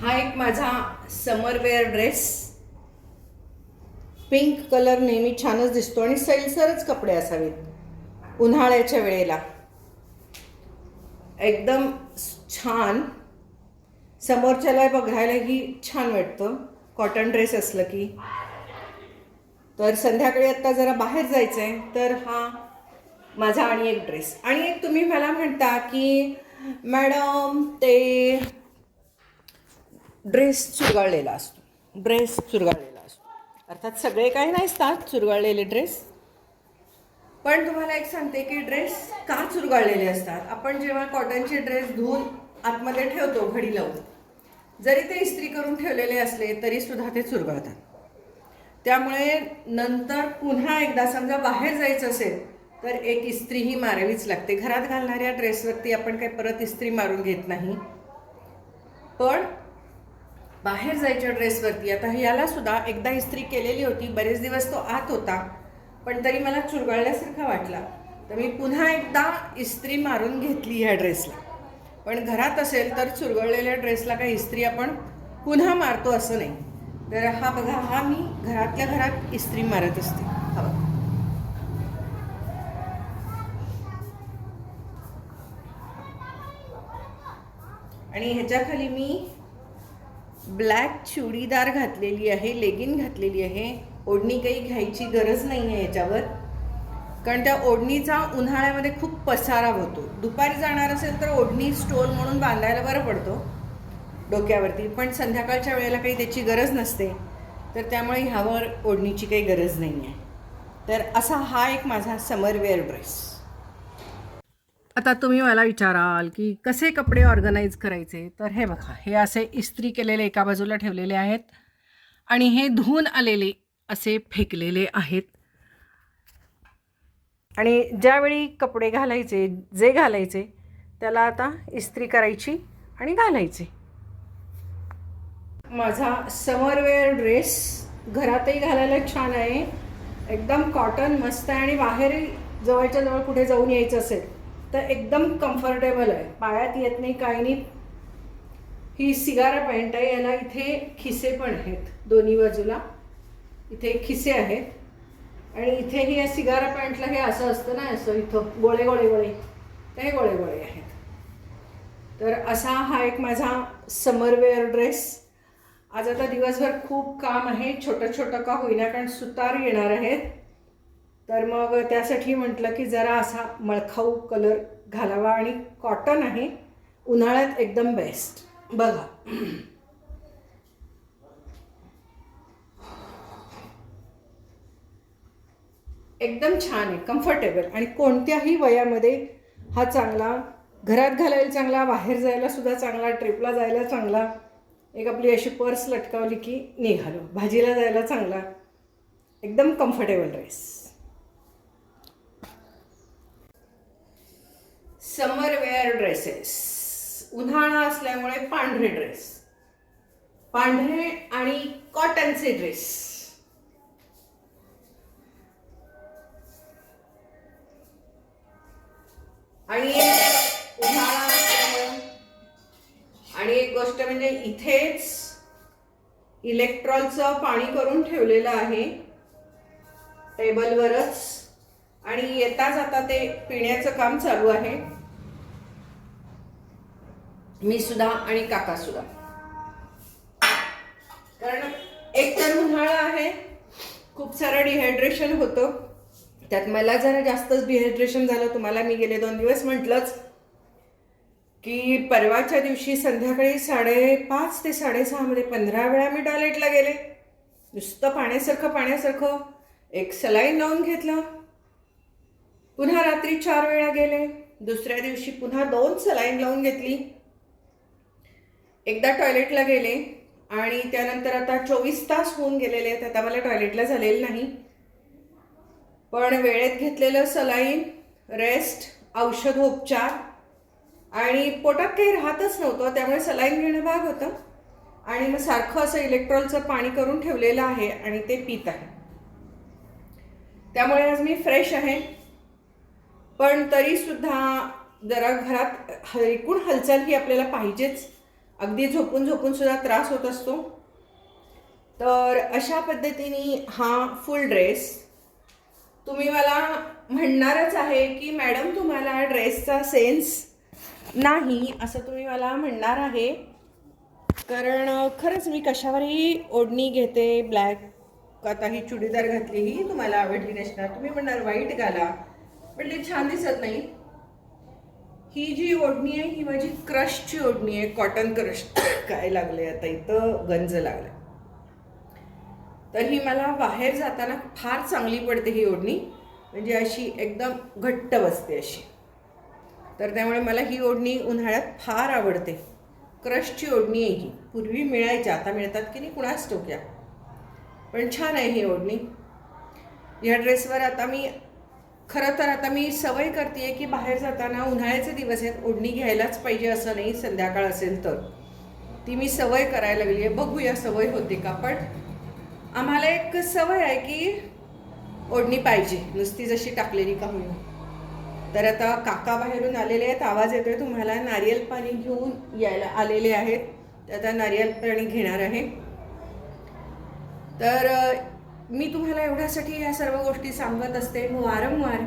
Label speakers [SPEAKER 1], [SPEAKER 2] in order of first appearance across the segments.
[SPEAKER 1] हा एक माझा समरवेअर ड्रेस. पिंक कलर नेहमी छानच दिसतो आणि सैलसरच कपडे असावेत उन्हाळ्याच्या वेळेला. एकदम छान. समोरच्याला बघायलाही छान वाटतं. कॉटन ड्रेस असलं की. तर संध्याकाळी आत्ता जरा बाहेर जायचं आहे तर हा माझा आणि एक ड्रेस आणि एक तुम्ही मला म्हणता की मॅडम ते ड्रेस चुरगाळलेला असतो. ड्रेस चुरगाळलेला असतो. अर्थात सगळे काही नसतात चुरगाळलेले ड्रेस. पण तुम्हाला एक सांगते की ड्रेस का चुरगाळलेले असतात? आपण जेव्हा कॉटनचे ड्रेस धुवून आतमध्ये ठेवतो घडी लावून जरी ते इस्त्री करून ठेवलेले असले तरी सुद्धा ते चुरगळतात. त्यामुळे नंतर पुन्हा एकदा समजा बाहेर जायचं असेल तर एक इस्त्री ही मारावीच लागते. घरात घालणाऱ्या ड्रेसवरती आपण काही परत इस्त्री मारून घेत नाही. पण बाहेर जायच्या ड्रेसवरती. आता याला सुद्धा एकदा इस्त्री केलेली होती बरेच दिवस तो आत होता पण तरी मला चुरगळल्यासारखा वाटला. तर मी पुन्हा एकदा इस्त्री मारून घेतली ह्या ड्रेसला. पण घरात असेल तर चुरगळलेल्या ड्रेसला काही इस्त्री आपण पुन्हा मारतो असं नाही. तर हा बघा हा मी घरातल्या घरात इस्त्री मारत असते. हा बघा. आणि ह्याच्याखाली मी ब्लॅक चुडीदार घातलेली आहे लेगिन घातलेली आहे. ओढणी काही घ्यायची गरज नाही आहे याच्यावर. कारण त्या ओढणीचा उन्हाळ्यामध्ये खूप पसारा होतो. दुपारी जाणार असेल तर ओढणी स्टोल म्हणून बांधायला बरं पडतो डोक्यावरती. पण संध्याकाळच्या वेळेला काही त्याची गरज नसते. तर त्यामुळे ह्यावर ओढणीची काही गरज नाही आहे. तर असा हा एक माझा समरवेअर ड्रेस. आता तुम्ही मला विचाराल की कसे कपडे ऑर्गनाईज करायचे? तर हे बघा हे असे इस्त्री केलेले एका बाजूला ठेवलेले आहेत आणि हे धुवून आलेले असे फेकलेले आहेत. आणि ज्यावेळी कपडे घालायचे जे घालायचे त्याला आता इस्त्री करायची आणि घालायचे. माझा समरवेअर ड्रेस घरातही घालायला छान आहे. एकदम कॉटन मस्त आहे आणि बाहेरही जवळच्या जवळ कुठे जाऊन यायचं असेल तर एकदम कम्फर्टेबल आहे. पायात येत नाही काही नाही. ही सिगारा पॅन्ट आहे याला इथे खिसे पण आहेत. दोन्ही बाजूला इथे खिसे आहेत. आणि इथे ही या सिगारा पॅन्टला हे असं असतं ना असं इथं गोळे गोळे गोळे. तर हे गोळे गोळे आहेत. तर असा हा एक माझा समरवेअर ड्रेस. आज आता दिवसभर खूप काम आहे छोटं छोटं का होईना कारण सुतार येणार आहेत. तर मग त्यासाठी म्हटलं की जरा असा मळखाऊ कलर घालावा आणि कॉटन आहे उन्हाळ्यात एकदम बेस्ट बघा. एकदम छान आहे कम्फर्टेबल आणि कोणत्याही वयामध्ये हा चांगला घरात घालायला चांगला बाहेर जायला सुद्धा चांगला ट्रिपला जायला चांगला एक आपली अशी पर्स लटकावली की निघालो. भाजीला जायला चांगला एकदम comfortable dress summer wear dresses. उन्हाळा असल्यामुळे पांढरे ड्रेस. पांढरे आणि कॉटनचे ड्रेस. आणि उन्हाळा आणि एक गोष्ट म्हणजे इथेच इलेक्ट्रॉलचं पाणी करून ठेवलेलं आहे. टेबलवरच. आणि येता जाता ते पिण्याचं काम चालू आहे. मी सुद्धा आणि काका सुद्धा कारण एक तर उन्हाळा आहे खूप सारं डिहायड्रेशन होतं. त्यात मला जरा जास्तच डिहायड्रेशन झालं. तुम्हाला मी गेले दोन दिवस म्हटलंच की परवाच्या दिवशी संध्याकाळी साडेपाच ते साडेसहामध्ये पंधरा वेळा मी टॉयलेटला गेले. नुसतं पाण्यासारखं पाण्यासारखं. एक सलाईन लावून घेतलं. पुन्हा रात्री चार वेळा गेले. दुसऱ्या दिवशी पुन्हा दोन सलाईन लावून घेतली. एकदा टॉयलेटला गेले आणि त्यानंतर आता चोवीस तास होऊन गेलेले आहेत. आता मला टॉयलेटला झालेलं नाही. पण वेळेत घेतलेलं सलाईन रेस्ट औषधोपचार आणि पोटात काही राहतच नव्हतं. त्यामुळे सलाईन घेणं भाग होतं. आणि मग सारखं असं इलेक्ट्रॉलचं पाणी करून ठेवलेलं आहे आणि ते पित आहे. त्यामुळे आज मी फ्रेश आहे. पण तरीसुद्धा जरा घरात ह- एकूण हालचाल ही आपल्याला पाहिजेच. अगदी झोपून झोपून सुद्धा त्रास होत असतो. तर अशा पद्धतीने हा फुल ड्रेस तुम्ही मला म्हणणारच आहे की मॅडम तुम्हाला ड्रेसचा सेन्स नाही असं तुम्ही मला म्हणणार आहे. कारण खरंच मी कशावरही ओढणी घेते ब्लॅक आता ही चुडीदार घातली ही तुम्हाला आवडली नसणार. तुम्ही म्हणणार वाईट घाला. पण ते छान दिसत नाही. ही जी ओढणी आहे ही माझी क्रशची ओढणी आहे कॉटन क्रश काय लागले आता इथं? गंज लागला तर ही मला बाहेर जाताना फार चांगली पडते ही ओढणी. म्हणजे अशी एकदम घट्ट बसते अशी. तर त्यामुळे मला ही ओढणी उन्हाळ्यात फार आवडते. क्रशची ओढणी आहे ही. पूर्वी मिळायच्या आता मिळतात की नाही कुणाच टोक्या पण छान आहे ही ओढणी. ह्या ड्रेसवर आता मी खरं तर आता मी सवय करते की बाहेर जाताना उन्हाळ्याचे दिवस आहेत ओढणी घ्यायलाच पाहिजे असं नाही संध्याकाळ असेल तर. ती मी सवय करायला लागली आहे. बघूया सवय होते का पण आम्हाला एक सवय आहे की ओढणी पाहिजे. नुसती जशी टाकलेली का म्हणून तर आता काका बाहेरून आलेले आहेत आवाज येतोय. तुम्हाला नारियल पाणी घेऊन यायला आलेले आहेत. तर आता नारियल पाणी घेणार आहे. तर मी तुम्हाला एवढ्यासाठी ह्या सर्व गोष्टी सांगत असते वारंवार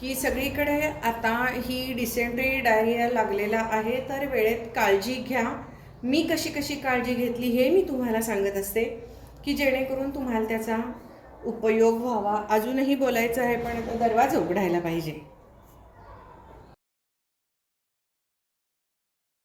[SPEAKER 1] की सगळीकडे आता ही डिसेंट्री डायरिया लागलेला आहे. तर वेळेत काळजी घ्या. मी कशी कशी काळजी घेतली हे मी तुम्हाला सांगत असते की जेणेकरून तुम्हाला त्याचा उपयोग व्हावा. अजूनही बोलायचं आहे पण आता दरवाजा उघडायला पाहिजे.